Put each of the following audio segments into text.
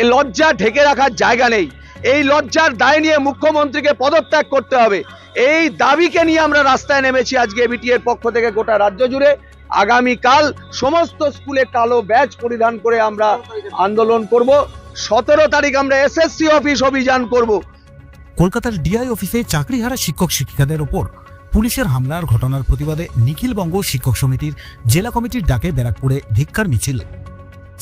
এ লজ্জা ঢেকে রাখার জায়গা নেই। এই লজ্জার দায় নিয়ে মুখ্যমন্ত্রীকে পদত্যাগ করতে হবে। এই দাবিকে নিয়ে আমরা রাস্তায় নেমেছি আজকে এবিটি এর পক্ষ থেকে গোটা রাজ্য জুড়ে। আগামীকাল সমস্ত স্কুলে কালো ব্যাচ পরিধান করে আমরা আন্দোলন করব। সতেরো তারিখ আমরা এসএসসি অফিস অভিযান করব। কলকাতার ডিআই অফিসে চাকরিহারা শিক্ষক শিক্ষিকাদের ওপর পুলিশের হামলার ঘটনার প্রতিবাদে নিখিলবঙ্গ শিক্ষক সমিতির জেলা কমিটির ডাকে ব্যারাকপুরে ধিক্কার মিছিল।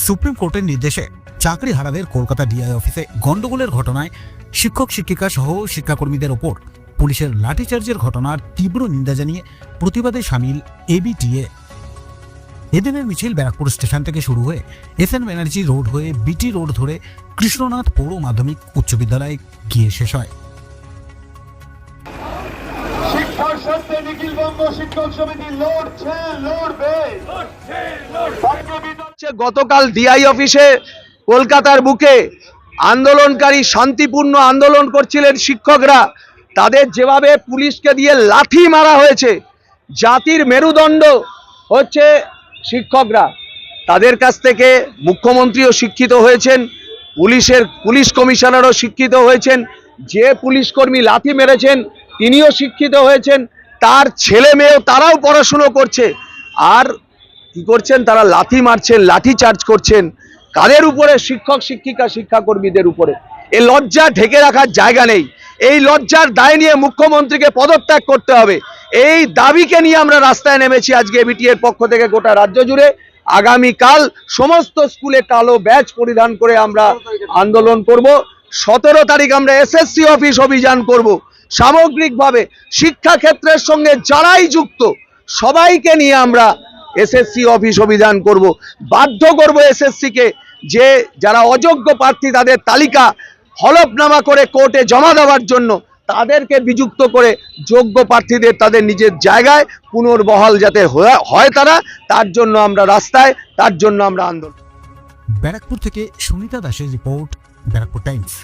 সুপ্রিম কোর্টের নির্দেশে চাকরিহারাদের কলকাতা ডিআই অফিসে গন্ডগোলের ঘটনায় শিক্ষক শিক্ষিকা সহ শিক্ষাকর্মীদের ওপর পুলিশের লাঠিচার্জের ঘটনার তীব্র নিন্দা জানিয়ে প্রতিবাদে সামিল এবিটিএ এদিনের মিছিল ব্যারাকপুর স্টেশন থেকে শুরু হয়ে এস এন ব্যানার্জি রোড হয়ে বিটি রোড ধরে কৃষ্ণনাথ পৌর মাধ্যমিক উচ্চ বিদ্যালয়ে গিয়ে শেষ হয়। গতকাল ডিআই অফিসে কলকাতার বুকে আন্দোলনকারী, শান্তিপূর্ণ আন্দোলন করছিলেন শিক্ষকরা। তাদের যেভাবে পুলিশকে দিয়ে লাঠি মারা হয়েছে, জাতির মেরুদণ্ড হচ্ছে শিক্ষকরা। তাদের কাছ থেকে মুখ্যমন্ত্রীও শিক্ষিত হয়েছেন, পুলিশের, পুলিশ কমিশনারও শিক্ষিত হয়েছেন। যে পুলিশ কর্মী লাথি মেরেছেন, তিনিও শিক্ষিত হয়েছেন। তার ছেলে মেয়েও তারাও পড়াশুনো করছে। আর কি করছেন? তারা লাথি মারছেন, লাঠি চার্জ করছেন। কাদের উপরে? শিক্ষক, শিক্ষিকা, শিক্ষাকর্মীদের উপরে। এই লজ্জা ঢেকে রাখার জায়গা নেই। এই লজ্জার দায় নিয়ে মুখ্যমন্ত্রীকে পদত্যাগ করতে হবে। এই দাবিকে নিয়ে আমরা রাস্তায় নেমেছি আজকে এবিটি এর পক্ষ থেকে গোটা রাজ্য জুড়ে। আগামীকাল সমস্ত স্কুলে কালো ব্যাচ পরিধান করে আমরা আন্দোলন করব। সতেরো তারিখ আমরা এসএসসি অফিস অভিযান করব। সামগ্রিকভাবে শিক্ষা ক্ষেত্রের সঙ্গে যারাই যুক্ত, সবাইকে নিয়ে আমরা এসএসসি অফিস অভিযান করব। বাধ্য করব এসএসসি কে যে যারা অযোগ্য প্রার্থী তাদের তালিকা হলফনামা করে কোর্টে জমা দেওয়ার জন্য তাদেরকে বিযুক্ত করে যোগ্য প্রার্থীদের তাদের নিজের জায়গায় পুনর্বহাল যাতে হয় তারা, তার জন্য আমরা রাস্তায়, তার জন্য আমরা আন্দোলন। ব্যারাকপুর থেকে সুনিতা দাসের রিপোর্ট, ব্যারাকপুর টাইমস।